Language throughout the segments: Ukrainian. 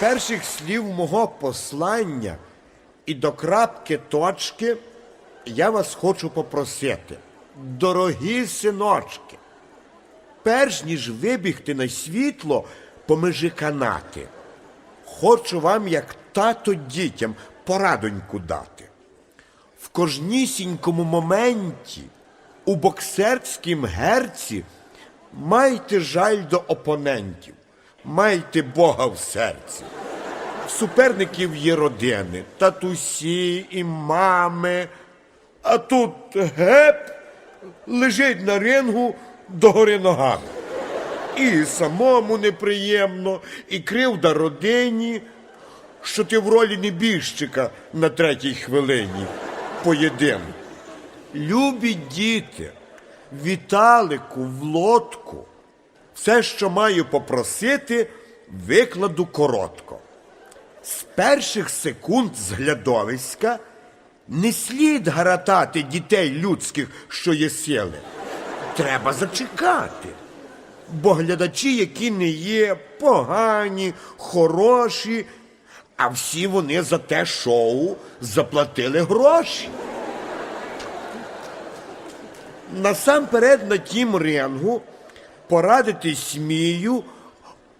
перших слів мого послання і до крапки точки я вас хочу попросити, дорогі синочки, перш ніж вибігти на світло помежи канати, хочу вам, як тато дітям, порадоньку дати. В кожнісінькому моменті у боксерськім герці майте жаль до опонентів, майте Бога в серці. Суперників є родини, татусі і мами. А тут геп лежить на рингу догори ногами. І самому неприємно, і кривда родині, що ти в ролі небіжчика на третій хвилині поєдинку. Любі діти, Віталику в лодку. Все, що маю попросити, викладу коротко. З перших секунд зглядовиська не слід гаратати дітей людських, що є сили. Треба зачекати. Бо глядачі, які не є погані, хороші, а всі вони за те шоу заплатили гроші. Насамперед на тім рингу порадити смію,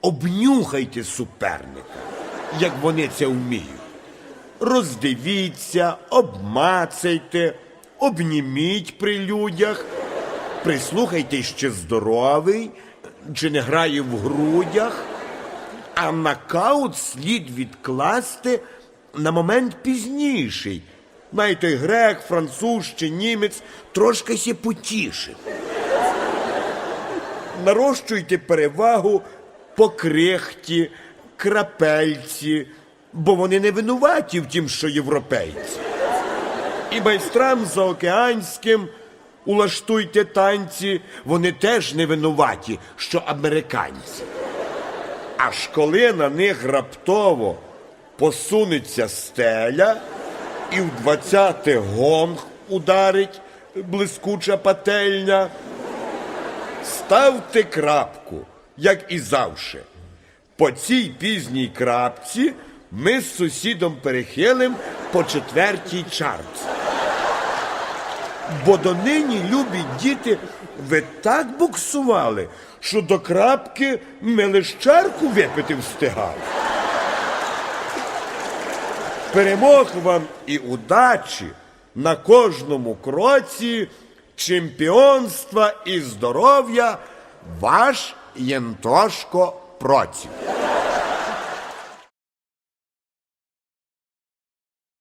обнюхайте суперника, як вони це вміють. Роздивіться, обмацайте, обніміть при людях, прислухайтесь, чи здоровий, чи не грає в грудях, а нокаут слід відкласти на момент пізніший. Знаєте, грек, француз чи німець трошки сі потішить. Нарощуйте перевагу по крихті, крапельці, бо вони не винуваті в тім, що європейці. І майстрам заокеанським улаштуйте танці, вони теж не винуваті, що американці. Аж коли на них раптово посунеться стеля, і в двадцяте гонг ударить блискуча пательня, ставте крапку, як і завше. По цій пізній крапці ми з сусідом перехилим по четвертій чарці. Бо донині, любі діти, ви так буксували, що до крапки ми лиш чарку випити встигали. Перемог вам і удачі на кожному кроці, чемпіонства і здоров'я, ваш Єнтошко Проців.